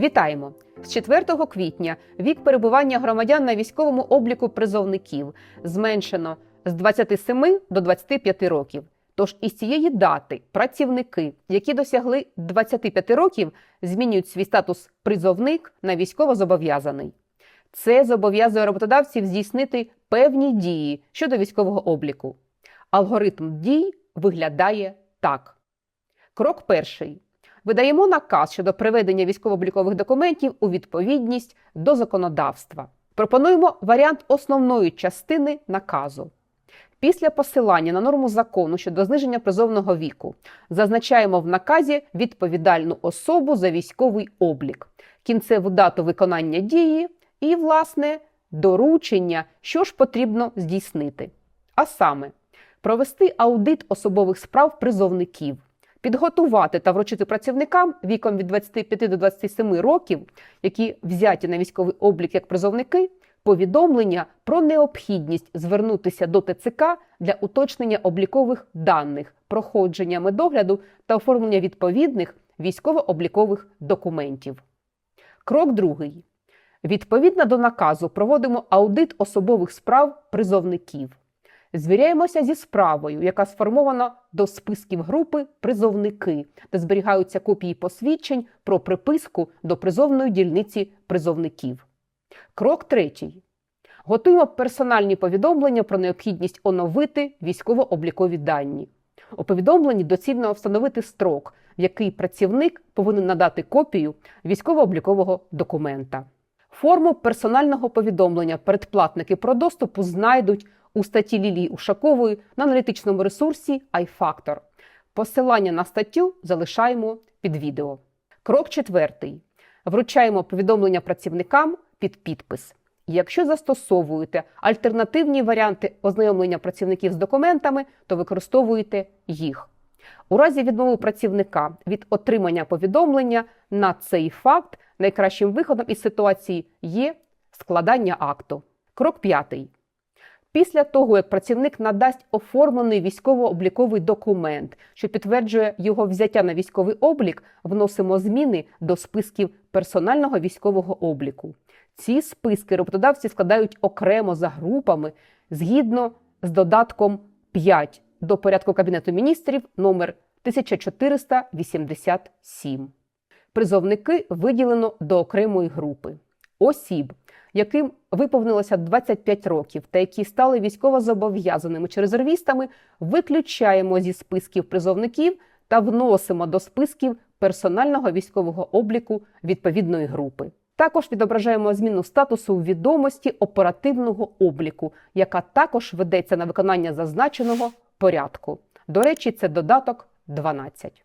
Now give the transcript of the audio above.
Вітаємо! З 4 квітня вік перебування громадян на військовому обліку призовників зменшено з 27 до 25 років. Тож із цієї дати працівники, які досягли 25 років, змінюють свій статус призовник на військовозобов'язаний. Це зобов'язує роботодавців здійснити певні дії щодо військового обліку. Алгоритм дій виглядає так: крок перший. Видаємо наказ щодо приведення військово-облікових документів у відповідність до законодавства. Пропонуємо варіант основної частини наказу. Після посилання на норму закону щодо зниження призовного віку зазначаємо в наказі відповідальну особу за військовий облік, кінцеву дату виконання дії і, власне, доручення, що ж потрібно здійснити. А саме, провести аудит особових справ призовників, підготувати та вручити працівникам віком від 25 до 27 років, які взяті на військовий облік як призовники, повідомлення про необхідність звернутися до ТЦК для уточнення облікових даних, проходження медогляду та оформлення відповідних військово-облікових документів. Крок другий. Відповідно до наказу проводимо аудит особових справ призовників. Звіряємося зі справою, яка сформована до списків групи призовники, де зберігаються копії посвідчень про приписку до призовної дільниці призовників. Крок третій. Готуємо персональні повідомлення про необхідність оновити військово-облікові дані. У повідомленні доцільно встановити строк, в який працівник повинен надати копію військово-облікового документа. Форму персонального повідомлення передплатники про доступу знайдуть у статті Лілії Ушакової на аналітичному ресурсі iFactor. Посилання на статтю залишаємо під відео. Крок четвертий. Вручаємо повідомлення працівникам під підпис. Якщо застосовуєте альтернативні варіанти ознайомлення працівників з документами, то використовуєте їх. У разі відмови працівника від отримання повідомлення на цей факт найкращим виходом із ситуації є складання акту. Крок п'ятий. Після того, як працівник надасть оформлений військово-обліковий документ, що підтверджує його взяття на військовий облік, вносимо зміни до списків персонального військового обліку. Ці списки роботодавці складають окремо за групами згідно з додатком 5 до порядку Кабінету міністрів номер 1487. Призовники виділено до окремої групи осіб, яким виповнилося 25 років та які стали військовозобов'язаними чи резервістами, виключаємо зі списків призовників та вносимо до списків персонального військового обліку відповідної групи. Також відображаємо зміну статусу у відомості оперативного обліку, яка також ведеться на виконання зазначеного порядку. До речі, це додаток 12.